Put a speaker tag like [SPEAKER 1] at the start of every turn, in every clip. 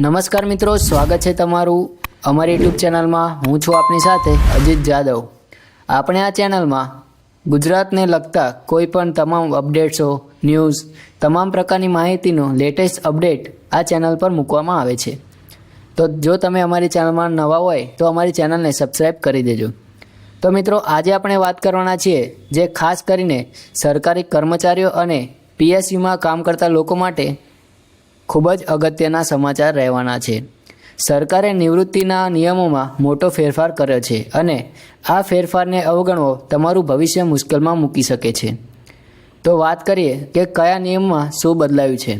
[SPEAKER 1] નમસ્કાર મિત્રો, સ્વાગત છે તમારું અમારી યુટ્યુબ ચેનલમાં. હું છું આપની સાથે અજીત જાદવ. આપણે આ ચેનલમાં ગુજરાતને લગતા કોઈ પણ તમામ અપડેટ્સો, ન્યૂઝ, તમામ પ્રકારની માહિતીનો લેટેસ્ટ અપડેટ આ ચેનલ પર મૂકવામાં આવે છે. તો જો તમે અમારી ચેનલમાં નવા હોય, તો અમારી ચેનલને સબસ્ક્રાઈબ કરી દેજો. તો મિત્રો, આજે આપણે વાત કરવાના છીએ જે ખાસ કરીને સરકારી કર્મચારીઓ અને પીએસયુમાં કામ કરતા લોકો માટે ખૂબ જ અગત્યના સમાચાર રહેવાના છે. સરકારે નિવૃત્તિના નિયમોમાં મોટો ફેરફાર કર્યો છે અને આ ફેરફારને અવગણવો તમારું ભવિષ્ય મુશ્કેલમાં મૂકી શકે છે. તો વાત કરીએ કે કયા નિયમમાં શું બદલાયું છે?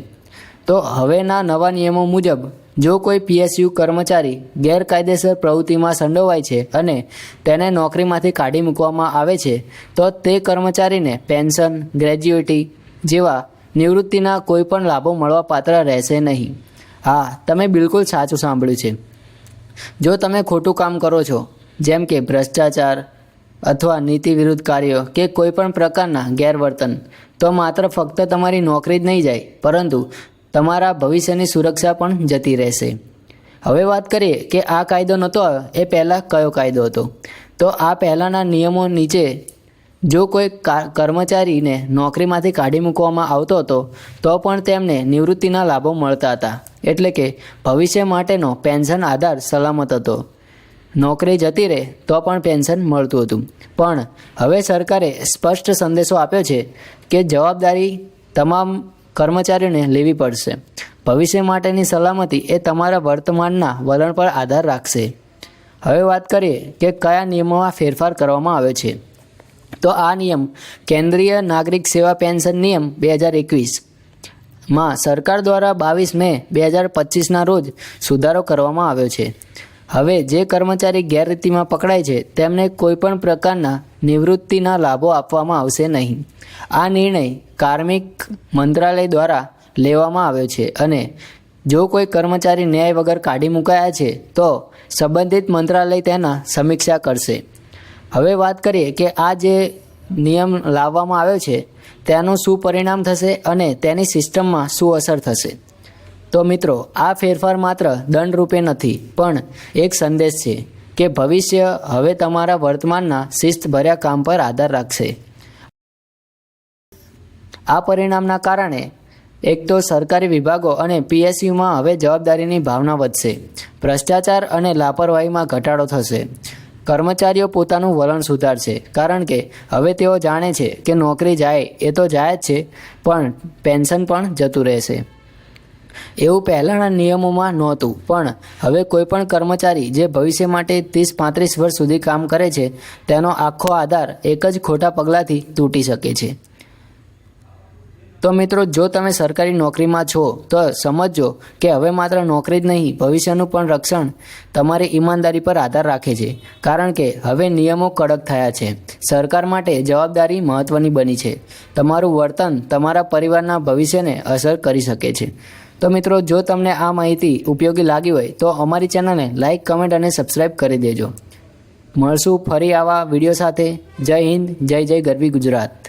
[SPEAKER 1] તો હવેના નવા નિયમો મુજબ, જો કોઈ પીએસયુ કર્મચારી ગેરકાયદેસર પ્રવૃત્તિમાં સંડોવાય છે અને તેને નોકરીમાંથી કાઢી મૂકવામાં આવે છે, તો તે કર્મચારીને પેન્શન, ગ્રેજ્યુએટી જેવા નિવૃત્તિના કોઈ પણ લાભો મળવા પાત્ર રહેશે નહીં. હા, તમે બિલકુલ સાચું સાંભળ્યું છે. જો તમે ખોટું કામ કરો છો, જેમ કે ભ્રષ્ટાચાર અથવા નીતિ વિરુદ્ધ કાર્યો કે કોઈ પણ પ્રકારના ગેરવર્તન, તો માત્ર ફક્ત તમારી નોકરી જ નહીં જાય, પરંતુ તમારા ભવિષ્યની સુરક્ષા પણ જતી રહેશે. હવે વાત કરીએ કે આ કાયદો નહોતો આવ્યો, એ પહેલાં કયો કાયદો હતો? તો આ પહેલાંના નિયમો નીચે જો કોઈ કર્મચારીને નોકરીમાંથી કાઢી મૂકવામાં આવતો હતો, તો પણ તેમને નિવૃત્તિના લાભો મળતા હતા. એટલે કે ભવિષ્ય માટેનો પેન્શન આધાર સલામત હતો. નોકરી જતી રહે તો પણ પેન્શન મળતું હતું. પણ હવે સરકારે સ્પષ્ટ સંદેશો આપ્યો છે કે જવાબદારી તમામ કર્મચારીઓને લેવી પડશે. ભવિષ્ય માટેની સલામતી એ તમારા વર્તમાનના વલણ પર આધાર રાખશે. હવે વાત કરીએ કે કયા નિયમોમાં ફેરફાર કરવામાં આવ્યો છે. તો આ નિયમ કેન્દ્રીય નાગરિક સેવા પેન્શન નિયમ બે હજાર એકવીસમાં સરકાર દ્વારા બાવીસ મે બે હજાર પચીસના રોજ સુધારો કરવામાં આવ્યો છે. હવે જે કર્મચારી ગેરરીતિમાં પકડાય છે, તેમને કોઈપણ પ્રકારના નિવૃત્તિના લાભો આપવામાં આવશે નહીં. આ નિર્ણય કાર્મિક મંત્રાલય દ્વારા લેવામાં આવ્યો છે અને જો કોઈ કર્મચારી ન્યાય વગર કાઢી મુકાયા છે, તો સંબંધિત મંત્રાલય તેના સમીક્ષા કરશે. હવે વાત કરીએ કે આ જે નિયમ લાવવામાં આવ્યો છે, તેનું શું પરિણામ થશે અને તેની સિસ્ટમમાં શું અસર થશે? તો મિત્રો, આ ફેરફાર માત્ર દંડ રૂપે નથી, પણ એક સંદેશ છે કે ભવિષ્ય હવે તમારા વર્તમાનના શિસ્તભર્યા કામ પર આધાર રાખશે. આ પરિણામના કારણે એક તો સરકારી વિભાગો અને પીએસયુમાં હવે જવાબદારીની ભાવના વધશે, ભ્રષ્ટાચાર અને લાપરવાહીમાં ઘટાડો થશે. કર્મચારીઓ પોતાનું વલણ સુધારશે. કારણ કે હવે તેઓ જાણે છે કે નોકરી જાય એ તો જાય જ છે, પણ પેન્શન પણ જતું રહેશે. એવું પહેલાંના નિયમોમાં નહોતું, પણ હવે કોઈપણ કર્મચારી જે ભવિષ્ય માટે ત્રીસ પાંત્રીસ વર્ષ સુધી કામ કરે છે, તેનો આખો આધાર એક જ ખોટા પગલાંથી તૂટી શકે છે. તો મિત્રો, જો તમે સરકારી નોકરીમાં છો, તો સમજજો કે હવે માત્ર નોકરી જ નહીં, ભવિષ્યનું પણ રક્ષણ તમારી ઈમાનદારી પર આધાર રાખે છે. કારણ કે હવે નિયમો કડક થયા છે. સરકાર માટે જવાબદારી મહત્ત્વની બની છે. તમારું વર્તન તમારા પરિવારના ભવિષ્યને અસર કરી શકે છે. તો મિત્રો, જો તમને આ માહિતી ઉપયોગી લાગી હોય, તો અમારી ચેનલને લાઇક કમેન્ટ અને સબસ્ક્રાઈબ કરી દેજો. મળશું ફરી આવા વીડિયો સાથે. જય હિન્દ, જય જય ગરવી ગુજરાત.